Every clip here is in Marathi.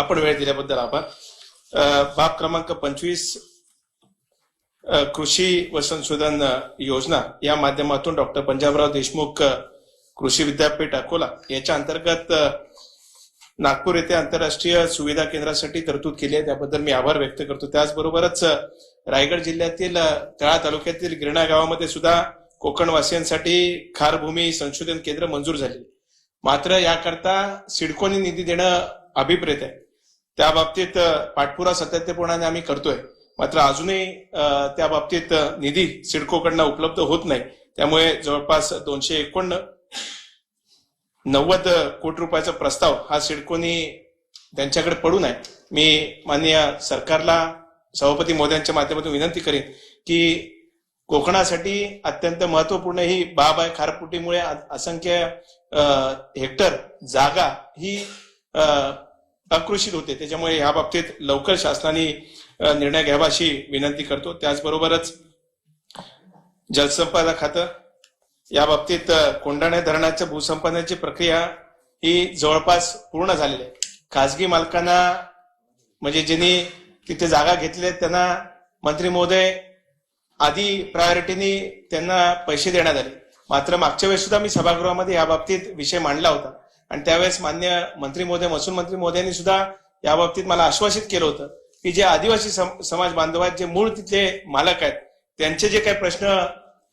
आपण वेळ दिल्याबद्दल आभार. बाब क्रमांक पंचवीस कृषी व संशोधन योजना या माध्यमातून डॉक्टर पंजाबराव देशमुख कृषी विद्यापीठ अकोला याच्या अंतर्गत नागपूर येथे आंतरराष्ट्रीय सुविधा केंद्रासाठी तरतूद केली आहे. त्याबद्दल मी आभार व्यक्त करतो. त्याचबरोबरच रायगड जिल्ह्यातील तळा तालुक्यातील गिरणा गावामध्ये सुद्धा कोकणवासियांसाठी खारभूमी संशोधन केंद्र मंजूर झाले. मात्र याकरता सिडकोने निधी देणं अभिप्रेत आहे. त्या बाबतीत पाठपुरा सातत्यपूर्णाने आम्ही करतोय. मात्र अजूनही त्या बाबतीत निधी सिडकोकडनं उपलब्ध होत नाही. त्यामुळे जवळपास दोनशे एकोण नव्वद कोटी रुपयाचा प्रस्ताव हा सिडकोनी त्यांच्याकडे पडून आहे मी माननीय सरकारला सभापती मोद्यांच्या माध्यमातून विनंती करेन की कोकणासाठी अत्यंत महत्त्वपूर्ण ही बाब आहे. खारपुटीमुळे असंख्य हेक्टर जागा ही आक्रोशित होते. त्याच्यामुळे या बाबतीत लवकर शासनाने निर्णय घ्यावा अशी विनंती करतो. त्याचबरोबरच जलसंपदा खातं या बाबतीत कोंडाणे धरणाच्या भूसंपादनाची प्रक्रिया ही जवळपास पूर्ण झालेली आहे. खासगी मालकांना म्हणजे ज्यांनी तिथे जागा घेतल्या त्यांना मंत्री महोदय आधी प्रायोरिटीनी त्यांना पैसे देण्यात आले. मात्र मागच्या वेळेस सुद्धा मी सभागृहामध्ये या बाबतीत विषय मांडला होता. आणि त्यावेळेस मान्य मंत्री महोदय महसूल मंत्री महोदयांनी सुद्धा या बाबतीत मला आश्वासित केलं होतं की जे आदिवासी सम- समाज बांधव आहेत जे मूळ तिथले मालक आहेत त्यांचे जे काही प्रश्न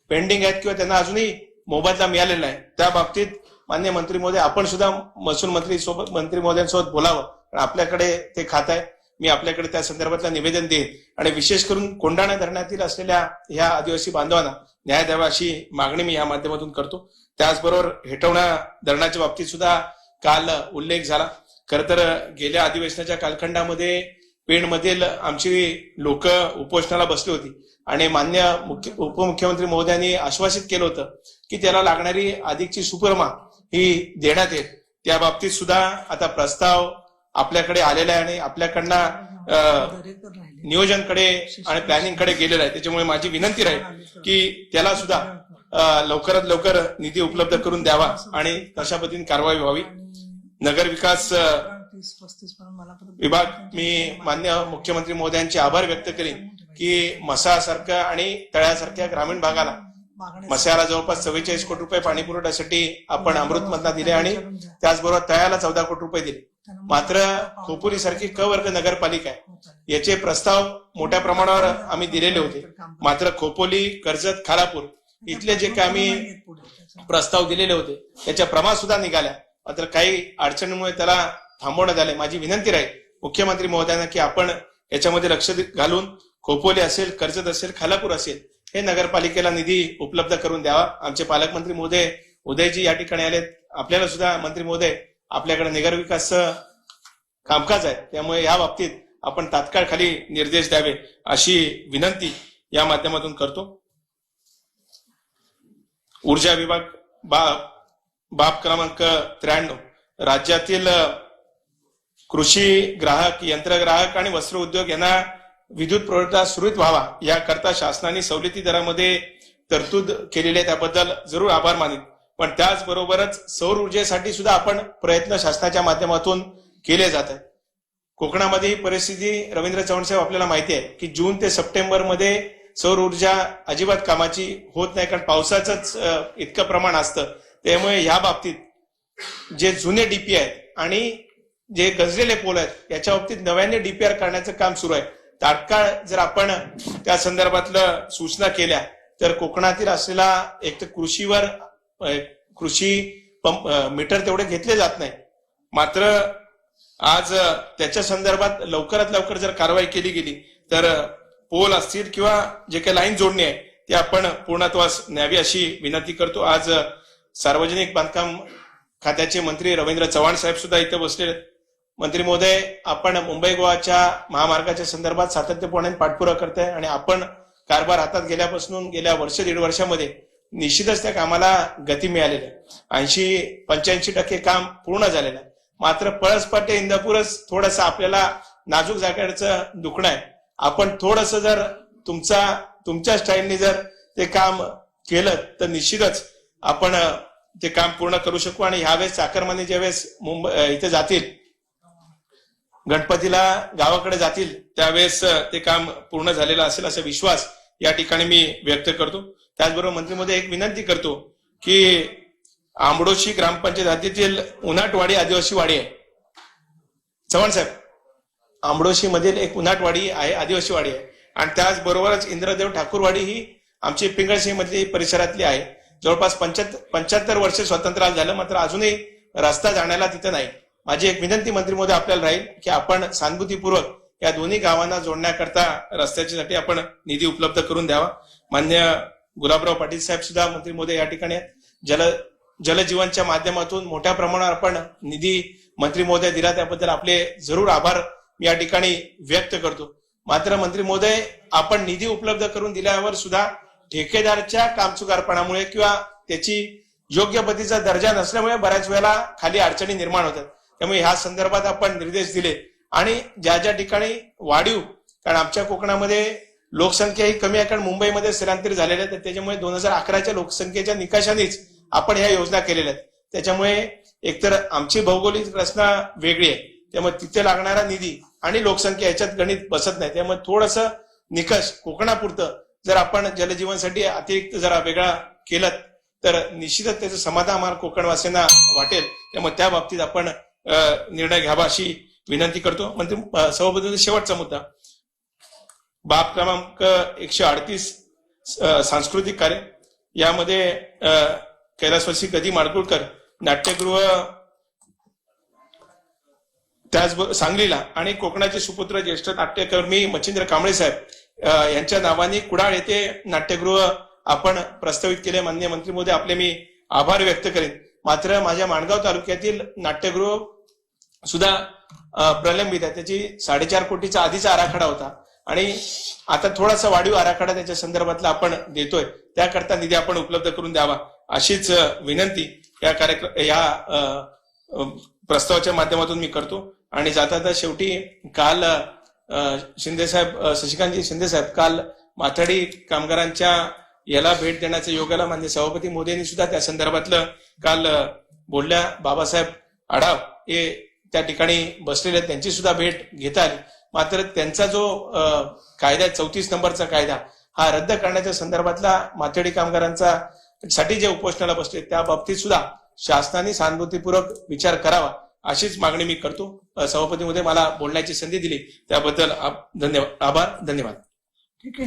पेंडिंग आहेत किंवा त्यांना अजूनही मोबदला मिळालेला आहे त्या बाबतीत मान्य मंत्री महोदय आपण सुद्धा महसूल मंत्री सोबत मंत्री महोदयांसोबत बोलावं. कारण आपल्याकडे ते खात आहे. मी आपल्याकडे त्या संदर्भातलं निवेदन देईन. आणि विशेष करून कोंढाणा धरणातील असलेल्या ह्या आदिवासी बांधवांना न्याय द्यावा अशी मागणी मी या माध्यमातून करतो. त्याचबरोबर हेटवणा धरणाच्या बाबतीत सुद्धा काल उल्लेख झाला. खर तर गेल्या अधिवेशनाच्या कालखंडामध्ये पेणमधील आमची लोक उपोषणाला बसली होती आणि मान्य मुख्य उपमुख्यमंत्री महोदयांनी आश्वासित केलं होतं की त्याला लागणारी अधिकची सुपरमा ही देण्यात येईल. त्या बाबतीत सुद्धा आता प्रस्ताव आपल्याकडे आलेला आहे आणि आपल्याकडनं नियोजनकडे आणि प्लॅनिंगकडे गेलेला आहे. त्याच्यामुळे माझी विनंती राहील की त्याला सुद्धा लवकरात लवकर निधी उपलब्ध करून द्यावा आणि तशा पद्धतीने कारवाई व्हावी. नगर विकास विभाग मी मान्य मुख्यमंत्री महोदयांचे आभार व्यक्त करेन की मसासारख्या आणि तळ्यासारख्या ग्रामीण भागाला मसाला जवळपास चव्वेचाळीस कोटी रुपये पाणी पुरवठ्यासाठी आपण अमृतमधला दिले आणि त्याचबरोबर तळ्याला चौदा कोटी रुपये दिले. मात्र खोपुरी सारखी क वर्ग नगरपालिका आहे. याचे प्रस्ताव मोठ्या प्रमाणावर आम्ही दिलेले होते. मात्र खोपोली कर्जत खालापूर इथले जे काही आम्ही प्रस्ताव दिलेले होते त्याच्या प्रमाण सुद्धा निघाल्या. मात्र काही अडचणीमुळे त्याला थांबवण्यात आले. माझी विनंती राहील मुख्यमंत्री महोदयांना की आपण याच्यामध्ये लक्ष घालून खोपोली असेल कर्जत असेल खालापूर असेल हे नगरपालिकेला निधी उपलब्ध करून द्यावा. आमचे पालकमंत्री महोदय उदयजी या ठिकाणी आलेत. आपल्याला सुद्धा मंत्री महोदय आपल्याकडे नगर विकासचं कामकाज आहे. त्यामुळे या बाबतीत आपण तात्काळ खाली निर्देश द्यावे अशी विनंती या माध्यमातून करतो. ऊर्जा विभाग बाब बाब क्रमांक त्र्याण्णव. राज्यातील कृषी ग्राहक यंत्रग्राहक आणि वस्त्र उद्योग यांना विद्युत पुरवठा सुरळीत व्हावा याकरता शासनाने सवलती दरामध्ये तरतूद केलेली आहे. त्याबद्दल जरूर आभार मानित. पण त्याचबरोबरच सौर ऊर्जेसाठी सुद्धा आपण प्रयत्न शासनाच्या माध्यमातून केले जात आहेत. कोकणामध्ये ही परिस्थिती रवींद्र चव्हाण साहेब आपल्याला माहिती आहे की जून ते सप्टेंबरमध्ये सौर ऊर्जा अजिबात कामाची होत नाही कारण पावसाचंच इतकं प्रमाण असतं. त्यामुळे ह्या बाबतीत जे जुने डीपी आहेत आणि जे गजलेले पोल आहेत याच्या बाबतीत नव्याने डीपीआर करण्याचं काम सुरू आहे. तात्काळ जर आपण त्या संदर्भातलं सूचना केल्या तर कोकणातील असलेला एक तर कृषीवर कृषी पंप मीटर तेवढे घेतले जात नाही. मात्र आज त्याच्या संदर्भात लवकरात लवकर जर कारवाई केली गेली तर पोल असतील किंवा जे काही लाईन जोडणी आहे ते आपण पूर्णत्वास न्यावी अशी विनंती करतो. आज सार्वजनिक बांधकाम खात्याचे मंत्री रवींद्र चव्हाण साहेब सुद्धा इथे बसले मंत्री महोदय आपण मुंबई गोवाच्या महामार्गाच्या संदर्भात सातत्यपूर्ण पाठपुरा आहे आणि आपण कारभार हातात गेल्यापासून गेल्या वर्ष दीड वर्षामध्ये निश्चितच त्या कामाला गती मिळालेली आहे. ऐंशी पंच्याऐंशी टक्के काम पूर्ण झालेलं आहे. मात्र पळसपाटे इंदापूरच थोडस आपल्याला नाजूक जागेचं दुखणं आहे. आपण थोडस जर तुमचा तुमच्या स्टाईलने जर ते काम केलं तर निश्चितच आपण ते काम पूर्ण करू शकू. आणि ह्यावेळेस चाकरमाने ज्यावेळेस मुंबई इथे जातील गणपतीला गावाकडे जातील त्यावेळेस ते काम पूर्ण झालेलं असेल असा विश्वास या ठिकाणी मी व्यक्त करतो. त्याचबरोबर मंत्रीमध्ये एक विनंती करतो की आंबडोशी ग्रामपंचायत हद्दीतील उन्हाटवाडी आदिवासी वाडी आहे. चव्हाण साहेब. आंबडोशी मधील एक उन्हाटवाडी आहे आदिवासीवाडी आहे. आणि त्याचबरोबरच इंद्रदेव ठाकूरवाडी ही आमची पिंगळशीमधली मधली परिसरातली आहे. जवळपास पंच्याहत्तर पंच्याहत्तर वर्ष स्वातंत्र्य झालं मात्र अजूनही रस्ता जाण्याला तिथं नाही. माझी एक विनंती मंत्री मोदी आपल्याला राहील की आपण सहानुभूतीपूर्वक या दोन्ही गावांना जोडण्याकरता रस्त्याच्यासाठी आपण निधी उपलब्ध करून द्यावा. मान्य गुलाबराव पाटील साहेब सुद्धा मंत्री मोदी या ठिकाणी आहेत. जल जलजीवनच्या माध्यमातून मोठ्या प्रमाणावर आपण निधी मंत्री महोदय दिला त्याबद्दल आपले जरूर आभार या ठिकाणी व्यक्त करतो. मात्र मंत्री महोदय आपण निधी उपलब्ध करून दिल्यावर सुद्धा ठेकेदारच्या कामचुकारपणामुळे किंवा त्याची योग्य पद्धतीचा दर्जा नसल्यामुळे बऱ्याच वेळेला खाली अडचणी निर्माण होतात. त्यामुळे ह्या संदर्भात आपण निर्देश दिले. आणि ज्या ज्या ठिकाणी वाढीव कारण आमच्या कोकणामध्ये लोकसंख्या ही कमी आहे कारण मुंबईमध्ये स्थलांतरित झालेल्या आहेत त्याच्यामुळे दोन हजार अकराच्या लोकसंख्येच्या निकषानेच आपण ह्या योजना केलेल्या आहेत. त्याच्यामुळे एकतर आमची भौगोलिक रचना वेगळी आहे. त्यामुळे तिथे लागणारा निधी आणि लोकसंख्या याच्यात गणित बसत नाही. त्यामुळे थोडस निकष कोकणापुरतं जर आपण जलजीवनसाठी अतिरिक्त जरा वेगळा केलं तर निश्चितच त्याचं समाधान आम्हाला कोकणवासींना वाटेल. त्यामुळे त्या बाबतीत आपण निर्णय घ्यावा अशी विनंती करतो. मंत्री अ, शेवटचा मुद्दा. बाब क्रमांक एकशे अडतीस सांस्कृतिक कार्य. यामध्ये कैलासवासी कधी माडगुळकर नाट्यगृह त्याचबरोबर सांगलीला. आणि कोकणाचे सुपुत्र ज्येष्ठ नाट्यकर्मी मच्छिंद्र कांबळे साहेब यांच्या नावाने कुडाळ येथे नाट्यगृह आपण प्रस्तावित केले. मान्य मंत्री मोदी आपले मी आभार व्यक्त करेन. मात्र माझ्या माणगाव तालुक्यातील नाट्यगृह सुद्धा प्रलंबित आहे. त्याची साडेचार कोटीचा आधीचा आराखडा होता. आणि आता थोडासा वाढीव आराखडा त्याच्या संदर्भातला आपण देतोय. त्याकरता निधी आपण उपलब्ध करून द्यावा अशीच विनंती या कार्यक्रम या प्रस्तावाच्या माध्यमातून मी करतो. आणि जाता जाता शेवटी काल शिंदेसाहेब शशिकांतजी शिंदेसाहेब काल माथाडी कामगारांच्या याला भेट देण्याच्या योगाला मान्य सभापती मोदींनी सुद्धा त्या संदर्भातलं काल बोलल्या. बाबासाहेब आढाव हे त्या ठिकाणी बसलेले आहेत. त्यांची सुद्धा भेट घेतात. मात्र त्यांचा जो कायदा आहे चौतीस नंबरचा कायदा हा रद्द करण्याच्या संदर्भातला माथेडी कामगारांचा साठी जे उपोषणाला बसले त्या बाबतीत सुद्धा शासनाने सहानुभूतीपूर्वक विचार करावा. अशीच मागणी मी करतो. सभापतीमध्ये मला बोलण्याची संधी दिली. त्याबद्दल धन्यवाद आभार धन्यवाद. ठीक आहे.